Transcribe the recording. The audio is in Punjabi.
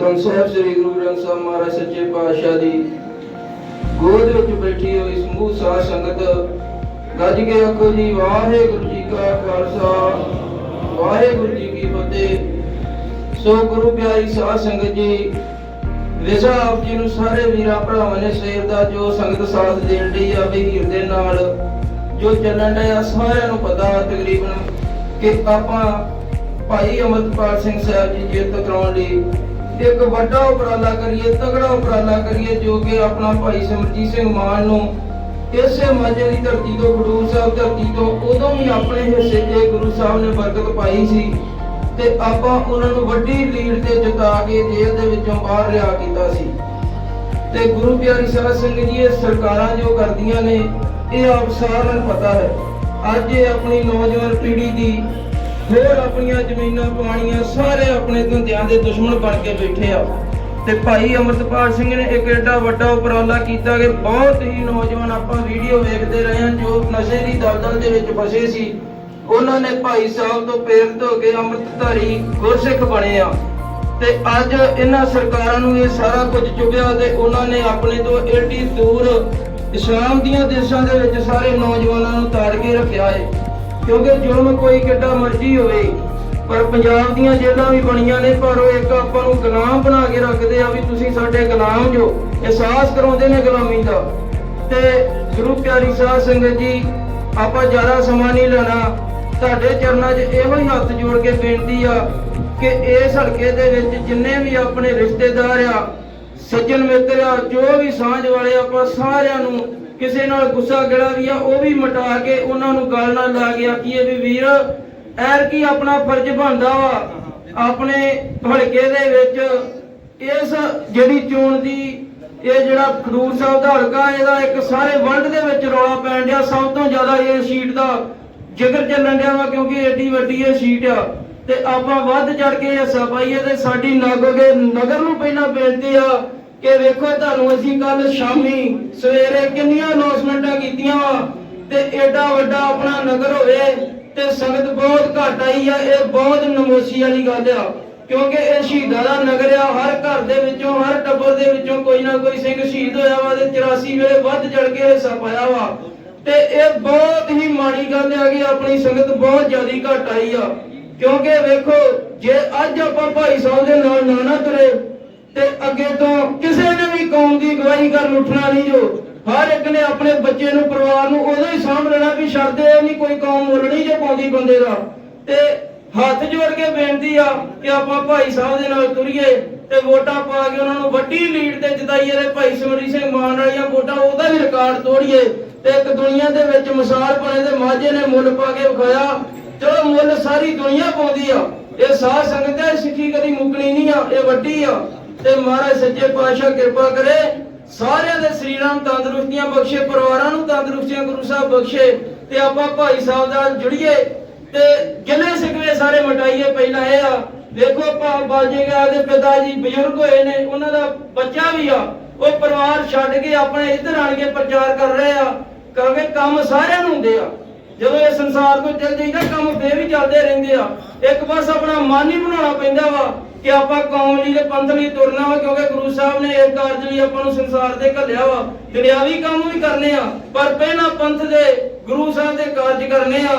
ਧੰਨ ਸਾਹਿਬ, ਸ੍ਰੀ ਗੁਰੂ ਗ੍ਰੰਥ ਸਾਹਿਬ ਮਹਾਰਾਜ ਸੱਚੇ ਪਾਤਸ਼ਾਹ ਦੀ ਗੋਦ ਵਿੱਚ ਬੈਠੀ ਹੋਈ ਸਮੂਹ ਸਾਧ ਸੰਗਤ, ਗੱਜ ਕੇ ਆਖੋ ਜੀ, ਵਾਹਿਗੁਰੂ ਜੀ ਕਾ ਖਾਲਸਾ, ਵਾਹਿਗੁਰੂ ਜੀ ਕੀ ਫਤਿਹ। ਸੋ ਗੁਰੂ ਪਿਆਰੀ ਸਾਧ ਸੰਗਤ ਜੀ ਵਿਸਾ ਆਪ ਜੀ ਨੂੰ ਸਾਰੇ ਵੀਰਾਂ ਭਰਾਵਾਂ ਨੇ ਸਵੇਰ ਦਾ ਜੋ ਸੰਗਤ ਸਾਥ ਦੇਣ ਦੀ ਆ ਵੀਰ ਦੇ ਨਾਲ ਜੋ ਚੱਲਣ ਡਿਆ, ਸਾਰਿਆਂ ਨੂੰ ਪਤਾ ਤਕਰੀਬਨ ਕਿ ਆਪਾਂ ਭਾਈ ਅਮਰਪਾਲ ਸਿੰਘ ਸਾਹਿਬ ਜੀ ਜਿੱਤ ਕਰਾਉਣ ਲਈ ਇੱਕ ਵੱਡਾ ਉਪਰਾਲਾ ਕਰੀਏ ਤਗੜਾ ਉਪਰਾਲਾ ਕਰੀਏ, ਜੋ ਕਿ ਆਪਣਾ ਭਾਈ ਸਿਮਰਜੀਤ ਸਿੰਘ ਮਾਨ ਨੂੰ ਇਸੇ ਮਾਝੇ ਦੀ ਧਰਤੀ ਤੋਂ, ਖਡੂਰ ਸਾਹਿਬ ਧਰਤੀ ਤੋਂ ਉਦੋਂ ਵੀ ਆਪਣੇ ਹਿੱਸੇ 'ਚ ਗੁਰੂ ਸਾਹਿਬ ਨੇ ਬਰਕਤ ਪਾਈ ਸੀ ਤੇ ਆਪਾਂ ਉਹਨਾਂ ਨੂੰ ਵੱਡੀ ਲੀਡ ਤੇ ਜਿਤਾ ਕੇ ਜੇਲ੍ਹ ਦੇ ਵਿੱਚੋਂ ਬਾਹਰ ਲਿਆ ਕੀਤਾ ਸੀ। ਤੇ ਗੁਰੂ ਪਿਆਰੀ ਸਾਧ ਸੰਗਤ ਜੀ, ਇਹ ਸਰਕਾਰਾਂ ਜੋ ਕਰਦੀਆਂ ਨੇ, ਇਹ ਆਪ ਸਾਰਿਆਂ ਨੂੰ ਪਤਾ ਹੈ। ਅੱਜ ਇਹ ਆਪਣੀ ਨੌਜਵਾਨ ਪੀੜ੍ਹੀ ਦੀ ਹੋਰ ਆਪਣੀਆਂ ਜ਼ਮੀਨਾਂ ਪਾਣੀਆਂ ਸਾਰੇ ਆਪਣੇ ਧੰਦਿਆਂ ਦੇ ਦੁਸ਼ਮਣ ਬਣ ਕੇ ਬੈਠੇ ਆ। ਤੇ ਭਾਈ ਅਮਰਤਪਾਲ ਸਿੰਘ ਨੇ ਇੱਕ ਏਡਾ ਵੱਡਾ ਉਪਰਾਲਾ ਕੀਤਾ ਕਿ ਬਹੁਤ ਹੀ ਨੌਜਵਾਨ ਆਪਾਂ ਵੀਡੀਓ ਵੇਖਦੇ ਰਹੇ ਹਾਂ, ਜੋ ਨਸ਼ੇ ਦੀ ਦਲਦਲ ਦੇ ਵਿੱਚ ਫਸੇ ਸੀ। ਉਹਨਾਂ ਨੇ ਭਾਈ ਸਾਹਿਬ ਤੋਂ ਪ੍ਰੇਰਿਤ ਹੋ ਕੇ ਅੰਮ੍ਰਿਤਧਾਰੀ ਗੁਰਸਿੱਖ ਬਣੇ ਆ। ਤੇ ਅੱਜ ਇਹਨਾਂ ਸਰਕਾਰਾਂ ਨੂੰ ਇਹ ਸਾਰਾ ਕੁਝ ਚੁਭਿਆ ਤੇ ਉਹਨਾਂ ਨੇ ਆਪਣੇ ਤੋਂ ਏਡੀ ਦੂਰ ਇਸਲਾਮ ਦੀਆਂ ਦੇਸ਼ਾਂ ਦੇ ਵਿੱਚ ਸਾਰੇ ਨੌਜਵਾਨਾਂ ਨੂੰ ਤਾੜ ਕੇ ਰੱਖਿਆ ਹੈ ਕਿਉਂਕਿ ਜ਼ੁਲਮ ਕੋਈ ਕਿੱਡਾ ਮਰਜ਼ੀ ਹੋਵੇ, ਪਰ ਪੰਜਾਬ ਦੀਆਂ ਜੇਲ੍ਹਾਂ ਵੀ ਬਣੀਆਂ ਨੇ, ਪਰ ਉਹ ਇੱਕ ਆਪਾਂ ਨੂੰ ਗੁਲਾਮ ਬਣਾ ਕੇ ਰੱਖਦੇ ਆ ਵੀ ਤੁਸੀਂ ਸਾਡੇ ਗੁਲਾਮ ਜੋ, ਅਹਿਸਾਸ ਕਰਾਉਂਦੇ ਨੇ ਗੁਲਾਮੀ ਦਾ। ਤੇ ਗੁਰੂ ਪਿਆਰੀ ਸਾਧ ਸੰਗਤ ਜੀ, ਆਪਾਂ ਜ਼ਿਆਦਾ ਸਮਾਂ ਨਹੀਂ ਲੈਣਾ। ਤੁਹਾਡੇ ਚਰਨਾਂ 'ਚ ਇਹੋ ਹੀ ਹੱਥ ਜੋੜ ਕੇ ਬੇਨਤੀ ਆ ਕਿ ਇਸ ਹਲਕੇ ਦੇ ਵਿੱਚ ਜਿੰਨੇ ਵੀ ਆਪਣੇ ਰਿਸ਼ਤੇਦਾਰ ਆ, ਸੱਜਣ ਮਿੱਤਰ ਆ, ਜੋ ਵੀ ਸਾਂਝ ਵਾਲੇ ਆਪਾਂ ਸਾਰਿਆਂ ਨੂੰ ਕਿਸੇ ਨਾਲ ਗੁੱਸਾ ਗਿਲਾ ਵੀ ਆ, ਉਹ ਵੀ ਮਿਟਾ ਕੇ ਉਹਨਾਂ ਨੂੰ ਗੱਲ ਨਾਲ ਲਾ ਕੇ ਆਖੀਏ ਵੀ ਵੀਰ, ਐਰ ਕੀ ਆਪਣਾ ਫਰਜ਼ ਬਣਦਾ ਵਾ? ਆਪਣੇ ਹਲਕੇ ਦੇ ਵਿੱਚ ਇਸ ਜਿਹੜੀ ਚੋਣ ਦੀ, ਇਹ ਜਿਹੜਾ ਖਡੂਰ ਸਾਹਿਬ ਦਾ ਹਲਕਾ, ਇਹਦਾ ਇੱਕ ਸਾਰੇ ਵਰਲਡ ਦੇ ਵਿੱਚ ਰੌਲਾ ਪੈਣ ਡਿਆ, ਸਭ ਤੋਂ ਜ਼ਿਆਦਾ ਇਹ ਸੀਟ ਦਾ ਜਿਕਰ ਚੱਲਣ ਡਿਆ ਵਾ ਕਿਉਂਕਿ ਏਡੀ ਵੱਡੀ ਇਹ ਸੀਟ ਆ। ਤੇ ਆਪਾਂ ਵੱਧ ਚੜ ਕੇ ਹਿੱਸਾ ਪਾਈਏ ਤੇ ਸਾਡੀ ਨਗਰ ਨਗਰ ਨੂੰ ਪਹਿਲਾਂ ਬੇਨਤੀ ਆ ਕਿ ਵੇਖੋ ਤੁਹਾਨੂੰ ਅਸੀਂ ਕੱਲ ਸ਼ਾਮੀ ਸਵੇਰੇ ਕਿੰਨੀਆਂ ਅਨਾਉਂਸਮੈਂਟਾਂ ਕੀਤੀਆਂ ਵਾ ਤੇ ਏਡਾ ਵੱਡਾ ਆਪਣਾ ਨਗਰ ਹੋਵੇ ਤੇ ਸੰਗਤ ਬਹੁਤ ਘੱਟ ਆਈ ਆ, ਇਹ ਬਹੁਤ ਨਮੋਸ਼ੀ ਵਾਲੀ ਗੱਲ ਆ। ਕਿਉਂਕਿ ਇਹ ਸ਼ਹੀਦਾਂ ਦਾ ਨਗਰ ਆ, ਹਰ ਘਰ ਦੇ ਵਿੱਚੋਂ, ਹਰ ਟੱਬਰ ਦੇ ਵਿੱਚੋਂ ਕੋਈ ਨਾ ਕੋਈ ਸਿੰਘ ਸ਼ਹੀਦ ਹੋਇਆ ਵਾ ਤੇ 84 ਵੇਲੇ ਵੱਧ ਚੜ ਕੇ ਹਿੱਸਾ ਪਾਇਆ ਵਾ। ਤੇ ਇਹ ਬਹੁਤ ਹੀ ਮਾੜੀ ਗੱਲ ਆ ਕਿ ਆਪਣੀ ਸੰਗਤ ਬਹੁਤ ਜ਼ਿਆਦੀ ਘੱਟ ਆਈ ਆ। ਕਿਉਂਕਿ ਵੇਖੋ, ਜੇ ਅੱਜ ਆਪਾਂ ਭਾਈ ਸਾਹਿਬ ਦੇ ਨਾਲ ਨਾ ਨਾ ਤੁਰੇ ਤੇ ਅੱਗੇ ਤੋਂ ਕਿਸੇ ਨੇ ਵੀ ਕੌਮ ਦੀ ਅਗਵਾਈ ਕਰਨ ਉੱਠਣਾ ਨਹੀਂ ਜੋ। ਹਰ ਇੱਕ ਨੇ ਆਪਣੇ ਬੱਚੇ ਨੂੰ, ਪਰਿਵਾਰ ਨੂੰ ਉਦੋਂ ਹੀ ਸਾਂਭ ਲੈਣਾ ਵੀ ਛੱਡਦੇ ਨਹੀਂ ਕੋਈ ਕੌਮ ਮੁੱਲਣੀ ਜੇ ਪਾਉਂਦੀ ਬੰਦੇ ਦਾ। ਤੇ ਹੱਥ ਜੋੜ ਕੇ ਬੇਨਤੀ ਆ ਕਿ ਆਪਾਂ ਭਾਈ ਸਾਹਿਬ ਦੇ ਨਾਲ ਤੁਰੀਏ ਤੇ ਵੋਟਾਂ ਪਾ ਕੇ ਉਹਨਾਂ ਨੂੰ ਵੱਡੀ ਲੀਡ ਤੇ ਜਿਤਾਈਏ ਤੇ ਭਾਈ ਸਿਮਰੀ ਸਿੰਘ ਮਾਨ ਵਾਲੀਆਂ ਵੋਟਾਂ ਉਹਦਾ ਵੀ ਰਿਕਾਰਡ ਤੋੜੀਏ। ਤੇ ਇੱਕ ਦੁਨੀਆ ਦੇ ਵਿੱਚ ਮਿਸਾਲ ਬਣੇ ਤੇ ਮਾਝੇ ਨੇ ਮੁੱਲ ਪਾ ਕੇ ਵਿਖਾਇਆ। ਚਲੋ ਮੁੱਲ ਸਾਰੀ ਦੁਨੀਆ ਪਾਉਂਦੀ ਆ। ਇਹ ਸਾਹ ਸੰਗਤ ਹੈ ਸਿੱਖੀ ਕਦੀ ਮੁੱਕਣੀ ਨਹੀਂ ਆ, ਇਹ ਵੱਡੀ ਆ। ਤੇ ਮਹਾਰਾਜ ਸੱਚੇ ਪਾਤਸ਼ਾਹ ਕਿਰਪਾ ਕਰੇ, ਸਾਰਿਆਂ ਦੇ ਸਰੀਰਾਂ ਨੂੰ ਤੰਦਰੁਸਤੀਆਂ ਬਖਸ਼ੇ, ਪਰਿਵਾਰਾਂ ਨੂੰ ਤੰਦਰੁਸਤੀਆਂ ਗੁਰੂ ਸਾਹਿਬ ਬਖਸ਼ੇ ਤੇ ਆਪਾਂ ਭਾਈ ਸਾਹਿਬ ਨਾਲ ਜੁੜੀਏ ਤੇ ਗਿਲੇ ਸਿਕਵੇ ਸਾਰੇ ਮਟਾਈਏ, ਪਹਿਲਾਂ ਇਹ ਆ, ਦੇਖੋ ਭਾ ਬਾਜੇ ਦੇ ਪਿਤਾ ਜੀ ਬਜ਼ੁਰਗ ਹੋਏ ਨੇ, ਉਹਨਾਂ ਦਾ ਬੱਚਾ ਵੀ ਆ, ਉਹ ਪਰਿਵਾਰ ਛੱਡ ਕੇ ਆਪਣੇ ਇੱਧਰ ਆਣ ਕੇ ਪ੍ਰਚਾਰ ਕਰ ਰਹੇ ਆ ਕਿਉਂਕਿ ਕੰਮ ਸਾਰਿਆਂ ਨੂੰ ਹੁੰਦੇ ਆ। ਜਦੋਂ ਇਹ ਸੰਸਾਰ ਤੋਂ ਚੱਲ ਜਾਈਦਾ, ਕੰਮ ਫੇਰ ਵੀ ਚੱਲਦੇ ਰਹਿੰਦੇ ਆ। ਇੱਕ ਪਾਸ ਆਪਣਾ ਮਨ ਹੀ ਬਣਾਉਣਾ ਪੈਂਦਾ ਵਾ ਕਿ ਆਪਾਂ ਕੌਮ ਲਈ ਤੇ ਪੰਥ ਲਈ ਤੁਰਨਾ ਵਾ, ਕਿਉਂਕਿ ਗੁਰੂ ਸਾਹਿਬ ਨੇ ਇਹ ਕਾਰਜ ਲਈ ਆਪਾਂ ਨੂੰ ਸੰਸਾਰ ਤੇ ਘੱਲਿਆ ਵਾ। ਦੁਨਿਆਵੀ ਕੰਮ ਵੀ ਕਰਨੇ ਆ, ਪਰ ਪਹਿਲਾਂ ਪੰਥ ਦੇ ਗੁਰੂ ਸਾਹਿਬ ਦੇ ਕਾਰਜ ਕਰਨੇ ਆ।